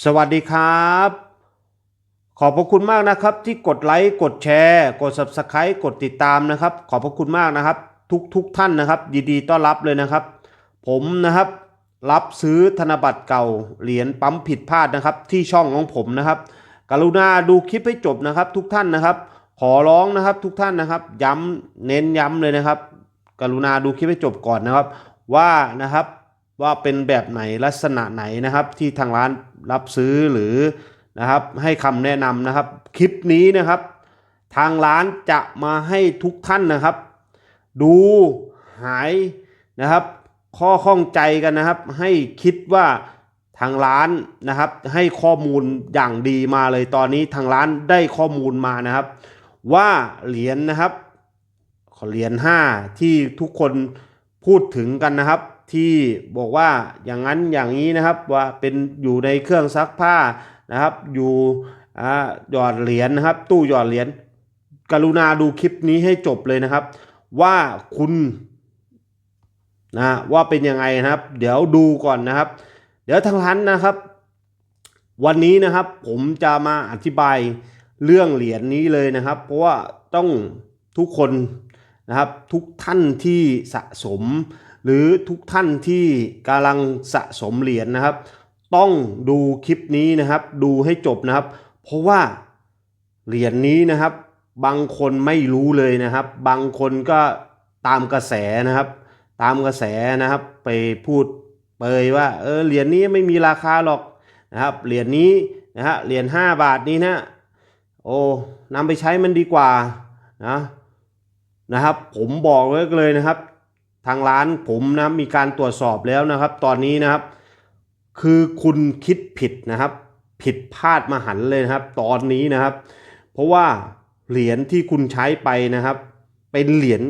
สวัสดีครับ ขอบพระคุณมากนะครับ ที่กดไลค์กดแชร์ กด Subscribe กดติดตามนะครับ ขอบพระคุณมากนะครับ ทุกทุกท่านนะครับยินดีต้อนรับเลยนะครับ ผมนะครับ รับซื้อธนบัตรเก่าเหรียญปั๊มผิดพลาดนะครับ ที่ช่องของผมนะครับ กรุณาดูคลิปให้จบนะครับ ทุกท่านนะครับ ขอร้องนะครับทุกท่านนะครับ ย้ำเน้นย้ำเลยนะครับ กรุณาดูคลิปให้จบก่อนนะครับ ว่านะครับ ว่าเป็นแบบไหนลักษณะไหนนะครับ ที่ทางร้านรับซื้อหรือนะครับให้คำแนะนำนะครับ คลิปนี้นะครับ ทางร้านจะมาให้ทุกท่านนะครับ ดูหายนะครับ ข้อข้องใจกันนะครับ ให้คิดว่าทางร้านนะครับ ให้ข้อมูลอย่างดีมาเลยตอนนี้ทางร้านได้ข้อมูลมานะครับ ว่าเหรียญนะครับเหรียญห้าที่ทุกคนพูดถึงกันนะครับ ที่บอกว่าอย่างนั้นอย่างนี้นะครับว่าเป็นอยู่ในเครื่องซักผ้านะครับ อยู่อ่าหยอดเหรียญนะครับ ตู้หยอดเหรียญกรุณาดูคลิปนี้ให้จบเลยนะครับ ว่าคุณนะว่าเป็นยังไงนะครับ เดี๋ยวดูก่อนนะครับ เดี๋ยวทางร้านนะครับ วันนี้นะครับผมจะมาอธิบายเรื่องเหรียญนี้เลยนะครับ เพราะว่าต้องทุกคนนะครับทุกท่านที่สะสม หรือทุกท่านที่กำลังสะสมเหรียญนะครับ ต้องดูคลิปนี้นะครับ ดูให้จบนะครับ เพราะว่าเหรียญนี้นะครับ บางคนไม่รู้เลยนะครับ บางคนก็ตามกระแสนะครับ ตามกระแสนะครับ ไปพูดเปยว่าเออเหรียญนี้ไม่มีราคาหรอกนะครับเหรียญนี้นะฮะเหรียญ5บาทนี้นะโอ้นำไปใช้มันดีกว่านะนะครับ ผมบอกไว้เลยนะครับ ทางร้านผมนะมีการตรวจสอบแล้วนะครับ ตอนนี้นะครับ คือคุณคิดผิดนะครับ ผิดพลาดมาหันเลยนะครับ ตอนนี้นะครับ เพราะว่าเหรียญที่คุณใช้ไปนะครับ เป็นเหรียญ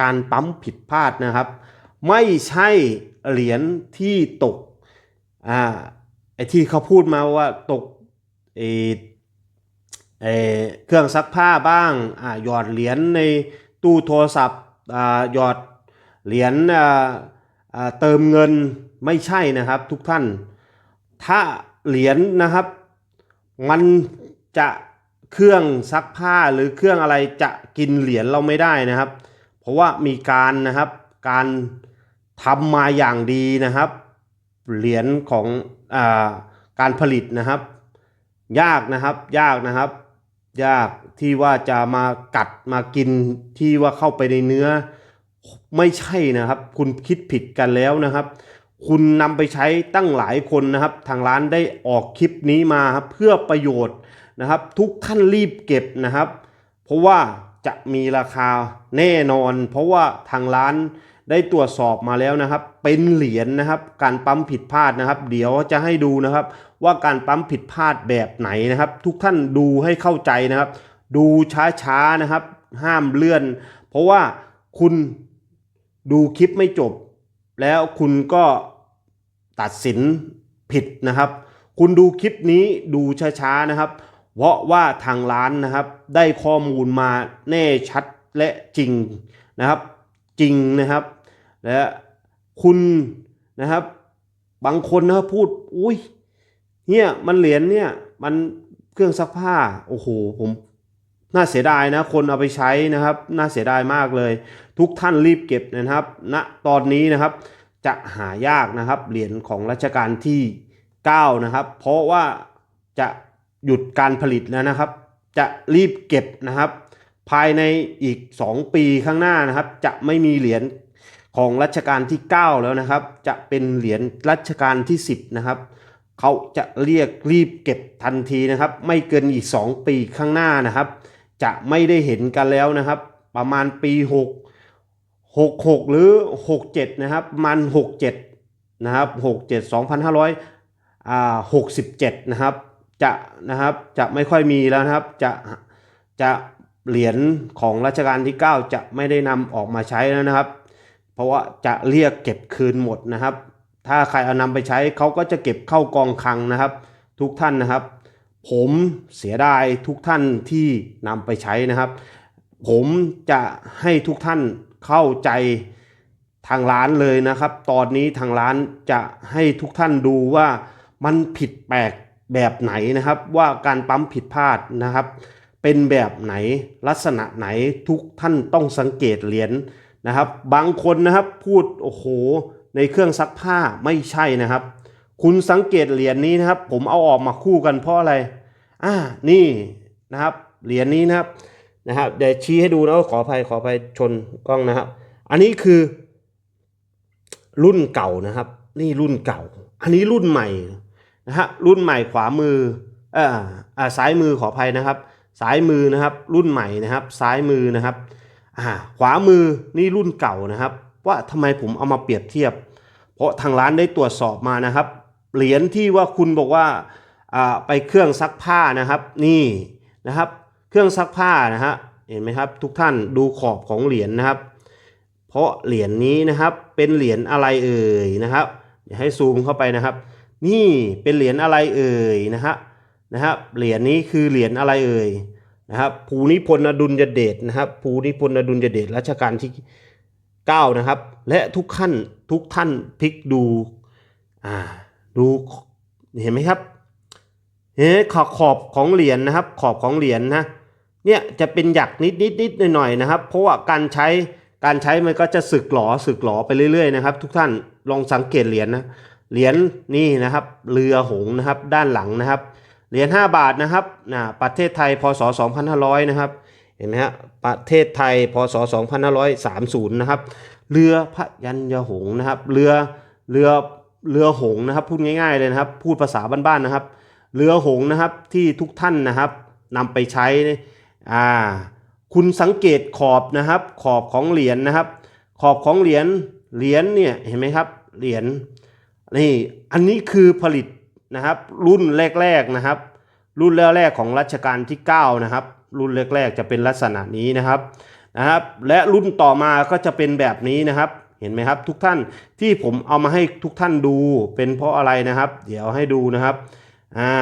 การปั๊มผิดพลาดนะครับ ไม่ใช่เหรียญที่ตกอ่าไอที่เขาพูดมาว่าตกเอเอเครื่องซักผ้าบ้างอ่าหยอดเหรียญในตู้โทรศัพท์อ่าหยอด เหรียญเติมเงินไม่ใช่นะครับทุกท่าน ถ้าเหรียญนะครับ มันจะเครื่องซักผ้าหรือเครื่องอะไรจะกินเหรียญเราไม่ได้นะครับ เพราะว่ามีการนะครับการทำมาอย่างดีนะครับ เหรียญของอาการผลิตนะครับ ยากนะครับยากนะครับ ยากที่ว่าจะมากัดมากินที่ว่าเข้าไปในเนื้อ ไม่ใช่นะครับ คุณคิดผิดกันแล้วนะครับ คุณนำไปใช้ตั้งหลายคนนะครับ ทางร้านได้ออกคลิปนี้มาครับเพื่อประโยชน์นะครับ ทุกท่านรีบเก็บนะครับ เพราะว่าจะมีราคาแน่นอน เพราะว่าทางร้านได้ตรวจสอบมาแล้วนะครับ เป็นเหรียญนะครับ การปั๊มผิดพลาดนะครับ เดี๋ยวจะให้ดูนะครับ ว่าการปั๊มผิดพลาดแบบไหนนะครับ ทุกท่านดูให้เข้าใจนะครับ ดูช้าๆนะครับ ห้ามเลื่อน เพราะว่าคุณ ดูคลิปไม่จบ แล้วคุณก็ตัดสินผิดนะครับ คุณดูคลิปนี้ดูช้าๆนะครับ เพราะว่าทางร้านนะครับ ได้ข้อมูลมาแน่ชัดและจริงนะครับ จริงนะครับ และคุณนะครับ บางคนนะพูดอุ้ยเนี่ยมันเหรียญเนี่ยมันเครื่องซักผ้า โอ้โห ผม น่าเสียดายนะคนเอาไปใช้นะครับ น่าเสียดายมากเลย ทุกท่านรีบเก็บนะครับณตอนนี้นะครับ จะหายากนะครับเหรียญของรัชกาลที่ 9 นะครับ เพราะว่าจะหยุดการผลิตแล้วนะครับ จะรีบเก็บนะครับ ภายในอีก 2 ปีข้างหน้านะครับ จะไม่มีเหรียญของรัชกาลที่ 9 แล้วนะครับ จะเป็นเหรียญรัชกาลที่ 10 นะครับเขาจะเรียกรีบเก็บทันทีนะครับ ไม่เกินอีก 2 ปีข้างหน้านะครับ จะไม่ได้เห็นกันแล้วนะครับ ประมาณปี 6 66 หรือ 67 นะครับ มัน67 นะครับ 67 2,500อ่า67 นะครับ จะนะครับจะไม่ค่อยมีแล้วนะครับ จะจะเหรียญของรัชกาลที่ 9 จะไม่ได้นำออกมาใช้แล้วนะครับ เพราะว่าจะเรียกเก็บคืนหมดนะครับ ถ้าใครเอานำไปใช้เขาก็จะเก็บเข้ากองคลังนะครับ ทุกท่านนะครับ ผมเสียดายทุกท่านที่นำไปใช้นะครับ ผมจะให้ทุกท่านเข้าใจทางร้านเลยนะครับ ตอนนี้ทางร้านจะให้ทุกท่านดูว่ามันผิดแปลกแบบไหนนะครับ ว่าการปั๊มผิดพลาดนะครับ เป็นแบบไหนลักษณะไหนทุกท่านต้องสังเกตเหรียญนะครับ บางคนนะครับพูดโอ้โหในเครื่องซักผ้าไม่ใช่นะครับ คุณสังเกตเหรียญนี้นะครับ ผมเอาออกมาคู่กันเพราะอะไร อ่า นี่นะครับ เหรียญนี้นะครับ นะครับ เดี๋ยวชี้ให้ดูนะขออภัยขออภัยชนกล้องนะครับ อันนี้คือรุ่นเก่านะครับ นี่รุ่นเก่า อันนี้รุ่นใหม่นะฮะ รุ่นใหม่ขวามือ เอ่ออ่าซ้ายมือขออภัยนะครับ ซ้ายมือนะครับ รุ่นใหม่นะครับ ซ้ายมือนะครับ อ่า ขวามือนี่รุ่นเก่านะครับ ว่าทำไมผมเอามาเปรียบเทียบ เพราะทางร้านได้ตรวจสอบมานะครับ เหรียญที่ว่าคุณบอกว่าไปเครื่องซักผ้านะครับ นี่นะครับ เครื่องซักผ้านะฮะเห็นไหมครับ ทุกท่านดูขอบของเหรียญนะครับ เพราะเหรียญนี้นะครับเป็นเหรียญอะไรเอ่ยนะครับเดี๋ยวให้ซูมเข้าไปนะครับ นี่เป็นเหรียญอะไรเอ่ยนะฮะนะครับเหรียญนี้คือเหรียญอะไรเอ่ยนะครับภูนิพนธ์อดุลยเดชนะครับภูนิพนธ์อดุลยเดชรัชกาลที่ 9 นะครับ และทุกขั้นทุกท่านพลิกดูอ่า ดูเห็นไหมครับเห็นขอบขอบของเหรียญนะครับ ขอบของเหรียญนะเนี่ยจะเป็นหยักนิดนิดนิดหน่อยหน่อยๆนะครับ เพราะว่าการใช้การใช้มันก็จะสึกหลอสึกหลอไปเรื่อยๆนะครับ ทุกท่านลองสังเกตเหรียญนะเหรียญนี่นะครับ เรือหงนะครับ ด้านหลังนะครับเหรียญ5บาทนะครับนะประเทศไทยพศ 2500 นะครับ เห็นไหมฮะประเทศไทยพศ 2530 นะครับ เรือพระยัญญหงนะครับ เรือเรือ เรือหงส์นะครับพูดง่ายๆเลยนะครับ พูดภาษาบ้านๆนะครับ เรือหงส์นะครับที่ทุกท่านนะครับนำไปใช้อ่าคุณสังเกตขอบนะครับ ขอบของเหรียญนะครับ ขอบของเหรียญเหรียญเนี่ยเห็นไหมครับเหรียญนี่อันนี้คือผลิตนะครับรุ่นแรกๆนะครับ รุ่นแรกๆของรัชกาลที่ 9 นะครับ รุ่นแรกๆจะเป็นลักษณะนี้นะครับนะครับ และรุ่นต่อมาก็จะเป็นแบบนี้นะครับ เห็นไหมครับ ทุกท่านที่ผมเอามาให้ทุกท่านดูเป็นเพราะอะไรนะครับ เดี๋ยวให้ดูนะครับ อ่า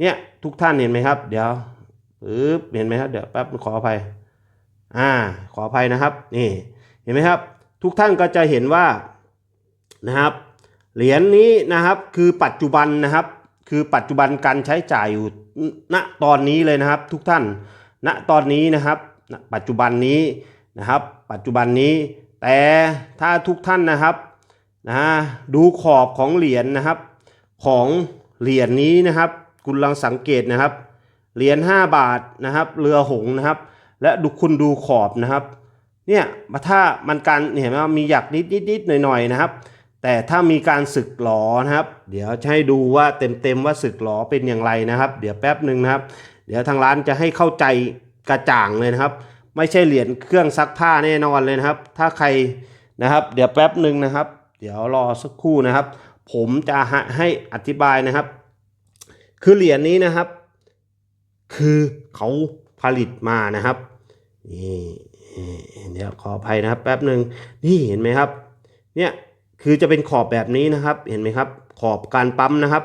เนี่ยทุกท่านเห็นไหมครับ เดี๋ยวปึ๊บเห็นไหมครับเดี๋ยวแป๊บขออภัย อ่า ขออภัยนะครับนี่เห็นไหมครับ ทุกท่านก็จะเห็นว่านะครับ เหรียญนี้นะครับคือปัจจุบันนะครับ คือปัจจุบันการใช้จ่ายอยู่ณตอนนี้เลยนะครับ ทุกท่านณตอนนี้นะครับ ปัจจุบันนี้นะครับ ปัจจุบันนี้ แต่ถ้าทุกท่านนะครับนะดูขอบของเหรียญนะครับ ของเหรียญนี้นะครับ คุณลองสังเกตนะครับ เหรียญ5บาทนะครับ เรือหงนะครับ และดูคุณดูขอบนะครับ เนี่ยถ้ามันการเห็นไหมว่ามีหยักนิดนิดนิดหน่อยหน่อยนะครับ แต่ถ้ามีการสึกหลอนะครับ เดี๋ยวจะให้ดูว่าเต็มๆว่าสึกหลอเป็นอย่างไรนะครับ เดี๋ยวแป๊บหนึ่งนะครับ เดี๋ยวทางร้านจะให้เข้าใจกระจ่างเลยนะครับ ไม่ใช่เหรียญเครื่องซักผ้าแน่นอนเลยนะครับ ถ้าใครนะครับ เดี๋ยวแป๊บหนึ่งนะครับ เดี๋ยวรอสักครู่นะครับ ผมจะให้อธิบายนะครับ คือเหรียญนี้นะครับ คือเขาผลิตมานะครับนี่เดี๋ยวขออภัยนะครับ แป๊บหนึ่งนี่เห็นไหมครับ เนี่ยคือจะเป็นขอบแบบนี้นะครับ เห็นไหมครับ ขอบการปั๊มนะครับ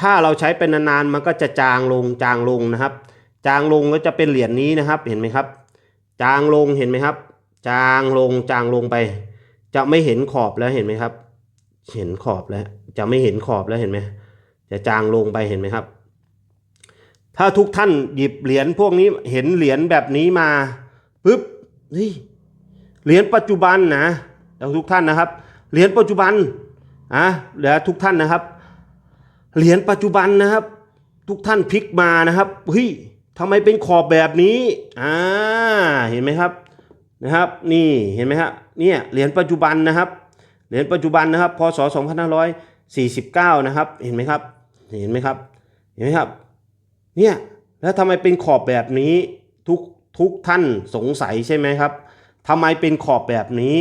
ถ้าเราใช้เป็นนานๆมันก็จะจางลงจางลงนะครับ จางลงก็จะเป็นเหรียญนี้นะครับ เห็นไหมครับ จางลงเห็นไหมครับ จางลงจางลงไป จะไม่เห็นขอบแล้วเห็นไหมครับ เห็นขอบแล้ว จะไม่เห็นขอบแล้วเห็นไหมจะจางลงไปเห็นไหมครับ ถ้าทุกท่านหยิบเหรียญพวกนี้เห็นเหรียญแบบนี้มาปุ๊บนี่เหรียญปัจจุบันนะแล้วทุกท่านนะครับ เหรียญปัจจุบันอะเดี๋ยวทุกท่านนะครับ เหรียญปัจจุบันนะครับ ทุกท่านพลิกมานะครับเฮ้ย ทำไมเป็นขอบแบบนี้ อ่า เห็นไหมครับ นะครับ นี่ เห็นไหมครับเนี่ย เหรียญปัจจุบันนะครับ เหรียญปัจจุบันนะครับ พศ 2549 นะครับ เห็นไหมครับ เห็นไหมครับ เห็นไหมครับ เนี่ย แล้วทำไมเป็นขอบแบบนี้ ทุก ทุกท่านสงสัยใช่ไหมครับทำไมเป็นขอบแบบนี้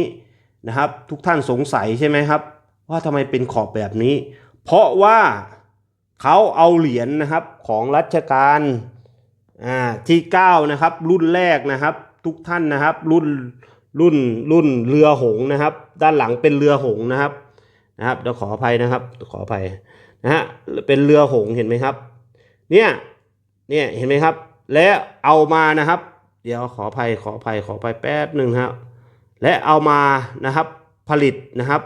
นะครับ ทุกท่านสงสัยใช่ไหมครับ ว่าทำไมเป็นขอบแบบนี้ เพราะว่าเขาเอาเหรียญนะครับของรัชกาล อ่าที่9นะครับรุ่นแรกนะครับ ทุกท่านนะครับ รุ่นรุ่นรุ่นเรือหงนะครับ ด้านหลังเป็นเรือหงนะครับนะครับเดี๋ยวขออภัยนะครับขออภัยนะฮะเป็นเรือหงเห็นไหมครับ เนี่ยเนี่ยเห็นไหมครับ และเอามานะครับ เดี๋ยวขออภัยขออภัยขออภัยแป๊บหนึ่งครับและเอามานะครับผลิตนะครับ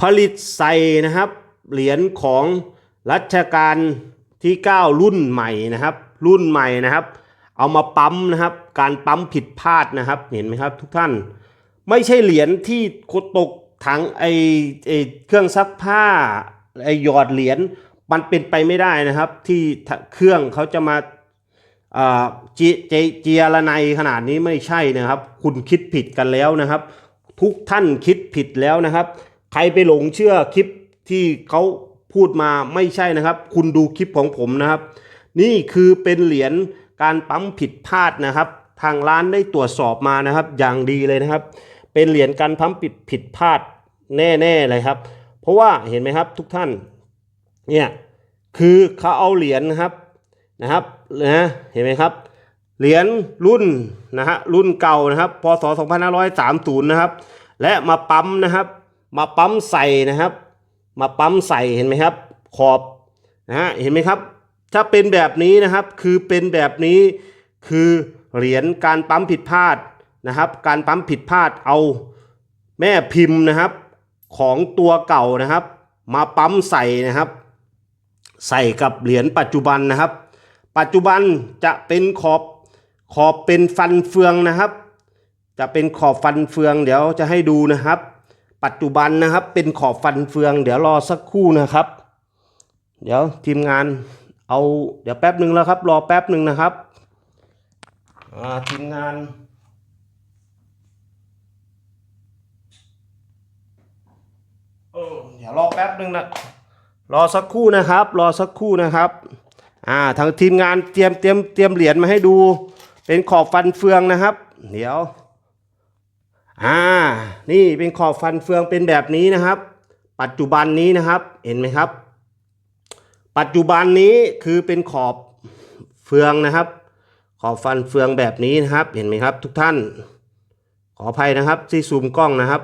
ผลิตใส่นะครับ เหรียญของรัชกาลที่ 9 รุ่นใหม่นะครับ รุ่นใหม่นะครับ เอามาปั๊มนะครับ การปั๊มผิดพลาดนะครับ เห็นไหมครับ ทุกท่าน ไม่ใช่เหรียญที่ตกถังไอไอเครื่องซักผ้าไอหยอดเหรียญมันเป็นไปไม่ได้นะครับ ที่เครื่องเขาจะมาเจเจเจียระไนขนาดนี้ไม่ใช่นะครับ คุณคิดผิดกันแล้วนะครับ ทุกท่านคิดผิดแล้วนะครับ ใครไปหลงเชื่อคลิปที่เขาพูดมาไม่ใช่นะครับ คุณดูคลิปของผมนะครับ นี่คือเป็นเหรียญการปั๊มผิดพลาดนะครับ ทางร้านได้ตรวจสอบมานะครับ อย่างดีเลยนะครับ เป็นเหรียญการปั๊มผิดผิดพลาดแน่ๆเลยครับ เพราะว่าเห็นไหมครับทุกท่านเนี่ยคือเขาเอาเหรียญนะครับนะครับนะเห็นไหมครับเหรียญรุ่นนะฮะรุ่นเก่านะครับพศ 2530 นะครับ และมาปั๊มนะครับ มาปั๊มใส่นะครับ มาปั๊มใส่เห็นไหมครับ ขอบนะฮะเห็นไหมครับ ถ้าเป็นแบบนี้นะครับคือเป็นแบบนี้คือเหรียญการปั๊มผิดพลาดนะครับ การปั๊มผิดพลาดเอาแม่พิมพ์นะครับของตัวเก่านะครับ มาปั๊มใส่นะครับ ใส่กับเหรียญปัจจุบันนะครับ ปัจจุบันจะเป็นขอบขอบเป็นฟันเฟืองนะครับ จะเป็นขอบฟันเฟืองเดี๋ยวจะให้ดูนะครับ ปัจจุบันนะครับเป็นขอบฟันเฟือง เดี๋ยวรอสักครู่นะครับ เดี๋ยวทีมงาน เอาเดี๋ยวแป๊บหนึ่งแล้วครับ รอแป๊บหนึ่งนะครับทีมงานเออเดี๋ยวรอแป๊บหนึ่งนะรอสักครู่นะครับ รอสักครู่นะครับ อ่าทางทีมงานเตรียมเตรียมเตรียมเหรียญมาให้ดู เป็นขอบฟันเฟืองนะครับ เดี๋ยว อ่า นี่เป็นขอบฟันเฟืองเป็นแบบนี้นะครับ ปัจจุบันนี้นะครับ เห็นไหมครับ ปัจจุบันนี้คือเป็นขอบเฟืองนะครับ ขอบฟันเฟืองแบบนี้นะครับ เห็นไหมครับทุกท่าน ขออภัยนะครับที่ซูมกล้องนะครับ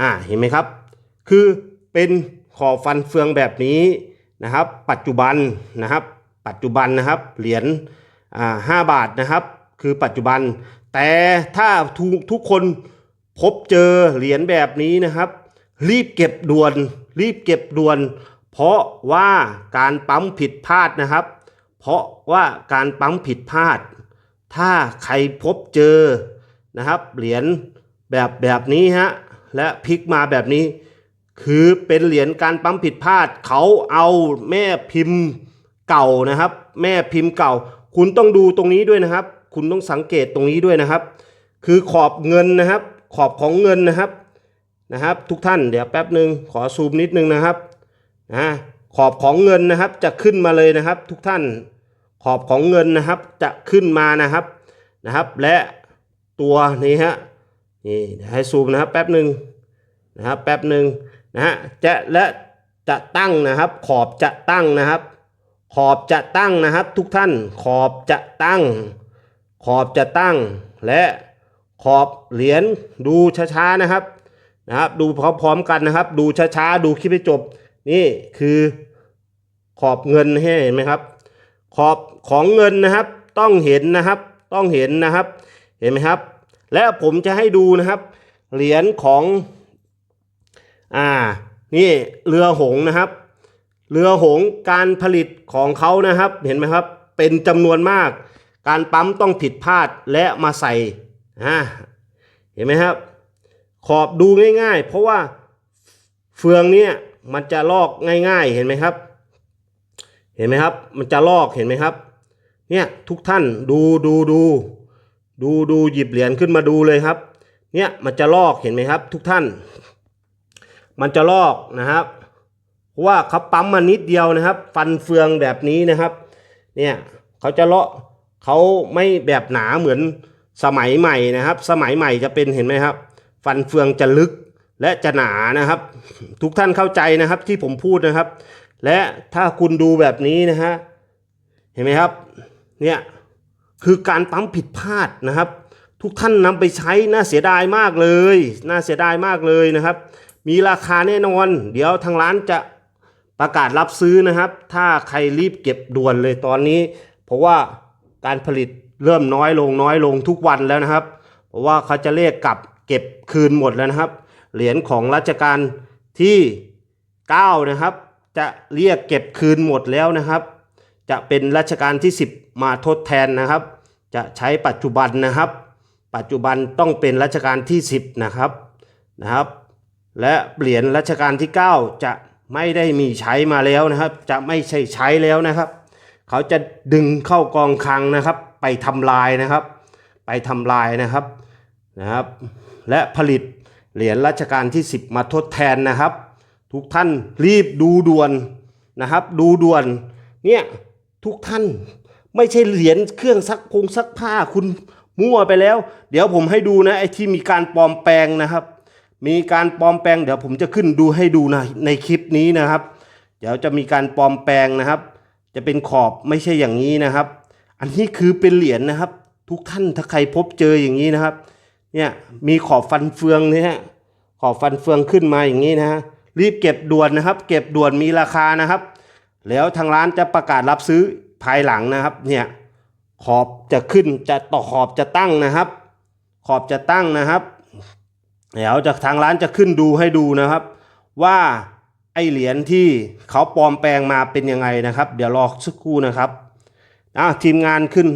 อ่าเห็นไหมครับ คือเป็นขอบฟันเฟืองแบบนี้นะครับ ปัจจุบันนะครับ ปัจจุบันนะครับเหรียญอ่าห้าบาทนะครับ คือปัจจุบัน แต่ถ้าทุกทุกคนพบเจอเหรียญแบบนี้นะครับ รีบเก็บด่วน รีบเก็บด่วน เพราะว่าการปั๊มผิดพลาดนะครับ เพราะว่าการปั๊มผิดพลาด ถ้าใครพบเจอนะครับเหรียญแบบแบบนี้ฮะและพลิกมาแบบนี้ คือเป็นเหรียญการปั๊มผิดพลาด เขาเอาแม่พิมพ์เก่านะครับ แม่พิมพ์เก่า คุณต้องดูตรงนี้ด้วยนะครับ คุณต้องสังเกตตรงนี้ด้วยนะครับ คือขอบเงินนะครับ ขอบของเงินนะครับนะครับ ทุกท่านเดี๋ยวแป๊บหนึ่งขอซูมนิดนึงนะครับ นะขอบของเงินนะครับจะขึ้นมาเลยนะครับ ทุกท่านขอบของเงินนะครับจะขึ้นมานะครับนะครับ และตัวนี้ฮะนี่ให้ซูมนะครับแป๊บหนึ่งนะครับแป๊บหนึ่งนะฮะจะและจะตั้งนะครับ ขอบจะตั้งนะครับ ขอบจะตั้งนะครับ ทุกท่านขอบจะตั้ง ขอบจะตั้ง และขอบเหรียญดูช้าๆนะครับนะครับ ดูพร้อมๆกันนะครับ ดูช้าๆดูคลิปให้จบ นี่คือขอบเงินให้เห็นไหมครับ ขอบของเงินนะครับ ต้องเห็นนะครับ ต้องเห็นนะครับ เห็นไหมครับ และผมจะให้ดูนะครับ เหรียญของอ่านี่เรือหงนะครับ เรือหงการผลิตของเขานะครับ เห็นไหมครับ เป็นจำนวนมาก การปั๊มต้องผิดพลาดและมาใส่อ่าเห็นไหมครับ ขอบดูง่าย ๆ เพราะว่าเฟืองเนี่ย มันจะลอกง่าย ๆ เห็นไหมครับ เห็นไหมครับ มันจะลอกเห็นไหมครับ เนี่ยทุกท่านดูดูดูดูดูหยิบเหรียญขึ้นมาดูเลยครับ เนี่ยมันจะลอกเห็นไหมครับ ทุกท่าน มันจะลอกนะครับว่าเขาปั๊มมานิดเดียวนะครับ ฟันเฟืองแบบนี้นะครับ เนี่ยเขาจะเลาะเขาไม่แบบหนาเหมือนสมัยใหม่นะครับ สมัยใหม่จะเป็นเห็นไหมครับ ฟันเฟืองจะลึก และจะหนานะครับ ทุกท่านเข้าใจนะครับที่ผมพูดนะครับ และถ้าคุณดูแบบนี้นะฮะเห็นไหมครับเนี่ยคือการปั๊มผิดพลาดนะครับ ทุกท่านนำไปใช้น่าเสียดายมากเลย น่าเสียดายมากเลยนะครับ มีราคาแน่นอน เดี๋ยวทางร้านจะประกาศรับซื้อนะครับ ถ้าใครรีบเก็บด่วนเลยตอนนี้ เพราะว่าการผลิตเริ่มน้อยลงน้อยลงทุกวันแล้วนะครับ เพราะว่าเขาจะเรียกกลับเก็บคืนหมดแล้วนะครับ เหรียญของรัชกาลที่ 9 นะครับ จะเรียกเก็บคืนหมดแล้วนะครับ จะเป็นรัชกาลที่ 10 มาทดแทนนะครับ จะใช้ปัจจุบันนะครับ ปัจจุบันต้องเป็นรัชกาลที่ 10 นะครับนะครับ และเหรียญรัชกาลที่ 9 จะไม่ได้มีใช้มาแล้วนะครับ จะไม่ใช่ใช้แล้วนะครับ เขาจะดึงเข้ากองคลังนะครับ ไปทำลายนะครับ ไปทำลายนะครับนะครับ และผลิต เหรียญรัชกาลที่ 10 มาทดแทนนะครับ ทุกท่านรีบดูด่วนนะครับ ดูด่วนเนี่ยทุกท่านไม่ใช่เหรียญเครื่องซักพงซักผ้าคุณมั่วไปแล้ว เดี๋ยวผมให้ดูนะไอ้ที่มีการปลอมแปลงนะครับ มีการปลอมแปลงเดี๋ยวผมจะขึ้นดูให้ดูนะในคลิปนี้นะครับ เดี๋ยวจะมีการปลอมแปลงนะครับ จะเป็นขอบไม่ใช่อย่างนี้นะครับ อันนี้คือเป็นเหรียญนะครับ ทุกท่านถ้าใครพบเจออย่างนี้นะครับ เนี่ยมีขอบฟันเฟืองเนี่ยฮะขอบฟันเฟืองขึ้นมาอย่างนี้นะฮะรีบเก็บด่วนนะครับ เก็บด่วนมีราคานะครับ แล้วทางร้านจะประกาศรับซื้อภายหลังนะครับ เนี่ยขอบจะขึ้นจะต่อขอบจะตั้งนะครับ ขอบจะตั้งนะครับเดี๋ยวจากทางร้านจะขึ้นดูให้ดูนะครับ ว่าไอเหรียญที่เขาปลอมแปลงมาเป็นยังไงนะครับ เดี๋ยวรอสักครู่นะครับอะทีมงานขึ้น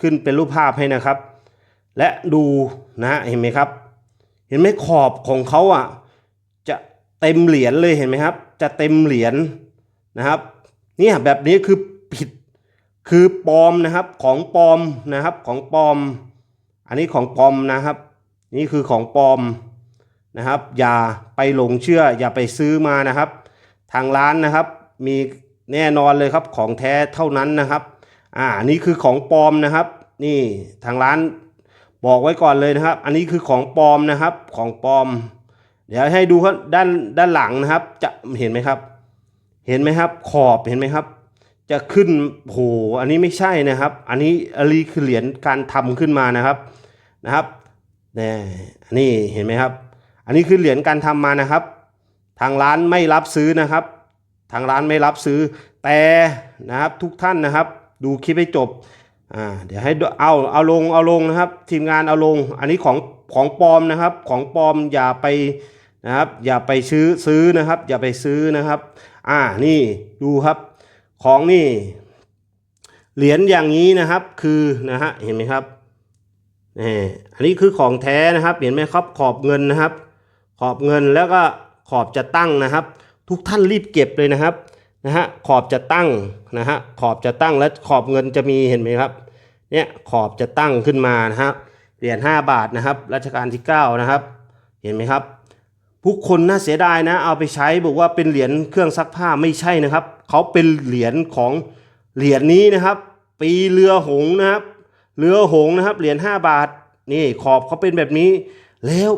ขึ้นเป็นรูปภาพให้นะครับ และดูนะเห็นไหมครับ เห็นไหมขอบของเขาอะจะเต็มเหรียญเลยเห็นไหมครับ จะเต็มเหรียญนะครับเนี่ยแบบนี้คือผิดคือปลอมนะครับของปลอมนะครับของปลอม อันนี้ของปลอมนะครับ นี่คือของปลอมนะครับ อย่าไปหลงเชื่อ อย่าไปซื้อมานะครับ ทางร้านนะครับ มีแน่นอนเลยครับของแท้เท่านั้นนะครับอ่านี่คือของปลอมนะครับ นี่ทางร้าน บอกไว้ก่อนเลยนะครับ อันนี้คือของปลอมนะครับของปลอม เดี๋ยวให้ดูครับด้านด้านหลังนะครับ จะเห็นไหมครับ เห็นไหมครับ ขอบเห็นไหมครับ จะขึ้นโหอันนี้ไม่ใช่นะครับ อันนี้อันนี้คือเหรียญการทำขึ้นมานะครับนะครับนี่อันนี้เห็นไหมครับ อันนี้คือเหรียญการทำมานะครับ ทางร้านไม่รับซื้อนะครับ ทางร้านไม่รับซื้อแต่นะครับทุกท่านนะครับ ดูคลิปให้จบ อ่าเดี๋ยวให้เอาเอาลงเอาลงนะครับ ทีมงานเอาลง อันนี้ของของปลอมนะครับ ของปลอมอย่าไปนะครับอย่าไปซื้อซื้อนะครับ อย่าไปซื้อนะครับ อ่านี่ดูครับของนี่เหรียญอย่างนี้นะครับคือนะฮะเห็นไหมครับนี่อันนี้คือของแท้นะครับ เห็นไหมครับขอบเงินนะครับ ขอบเงินแล้วก็ขอบจะตั้งนะครับ ทุกท่านรีบเก็บเลยนะครับ นะฮะขอบจะตั้งนะฮะขอบจะตั้งและขอบเงินจะมีเห็นไหมครับเนี่ยขอบจะตั้งขึ้นมานะครับเหรียญ5บาทนะครับรัชกาลที่ 9 นะครับ เห็นไหมครับผู้คนน่าเสียดายนะ เอาไปใช้บอกว่าเป็นเหรียญเครื่องซักผ้าไม่ใช่นะครับเขาเป็นเหรียญของเหรียญนี้นะครับ ปีเรือหงนะครับ เรือหงนะครับเหรียญ5บาทนี่ขอบเขาเป็นแบบนี้ แล้ว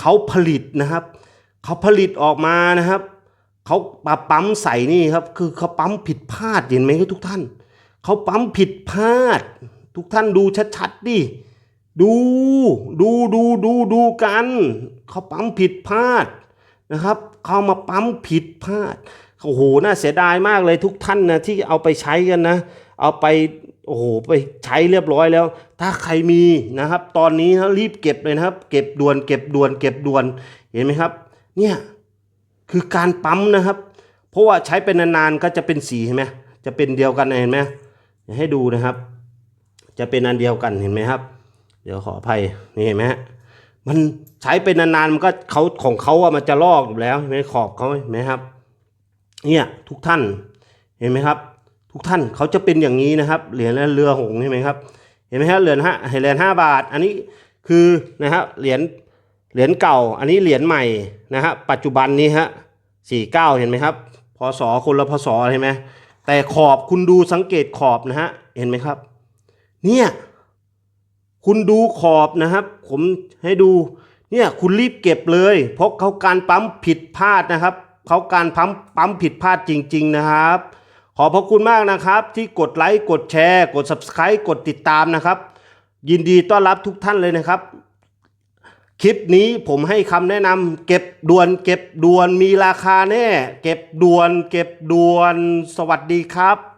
เขาผลิตนะครับเขาผลิตออกมานะครับ เขาปาปั๊มใส่นี่ครับ คือเขาปั๊มผิดพลาดเห็นไหมครับทุกท่าน เขาปั๊มผิดพลาด ทุกท่านดูชัดๆดิดูดูดูดูดูกัน เขาปั๊มผิดพลาดนะครับ เขามาปั๊มผิดพลาดโอ้โหน่าเสียดายมากเลยทุกท่านนะที่เอาไปใช้กันนะ เอาไปโอ้โหไปใช้เรียบร้อยแล้ว ถ้าใครมีนะครับ ตอนนี้นะรีบเก็บเลยนะครับ เก็บด่วนเก็บด่วนเก็บด่วนเห็นไหมครับ เนี่ย คือการปั๊มนะครับ เพราะว่าใช้เป็นนานๆก็จะเป็นสีเห็นไหมจะเป็นเดียวกันเห็นไหมให้ดูนะครับ จะเป็นอันเดียวกันเห็นไหมครับ เดี๋ยวขออภัยนี่เห็นไหมฮะมันใช้เป็นนานๆมันก็เขาของเขาอะมันจะลอกอยู่แล้วเห็นไหมขอบเขาเห็นไหมครับ เนี่ยทุกท่านเห็นไหมครับ ทุกท่านเขาจะเป็นอย่างนี้นะครับ เหรียญเรือหงส์เห็นไหมครับ เห็นไหมครับเหรียญห้าเหรียญห้าบาท อันนี้คือนะครับเหรียญเหรียญเก่า อันนี้เหรียญใหม่นะฮะปัจจุบันนี้ฮะ สี่เก้าเห็นไหมครับพศคนละพศเห็นไหมแต่ขอบคุณดูสังเกตขอบนะฮะเห็นไหมครับ เนี่ยคุณดูขอบนะครับ ผมให้ดูเนี่ยคุณรีบเก็บเลย เพราะเขาการปั๊มผิดพลาดนะครับเขาการปั๊มปั๊มผิดพลาดจริง ๆนะครับ ขอบพระคุณมากนะครับ ที่กดไลค์กดแชร์ กด subscribe กดติดตามนะครับ ยินดีต้อนรับทุกท่านเลยนะครับ คลิปนี้ผมให้คำแนะนำเก็บด่วน เก็บด่วนมีราคาแน่ เก็บด่วน เก็บด่วน สวัสดีครับ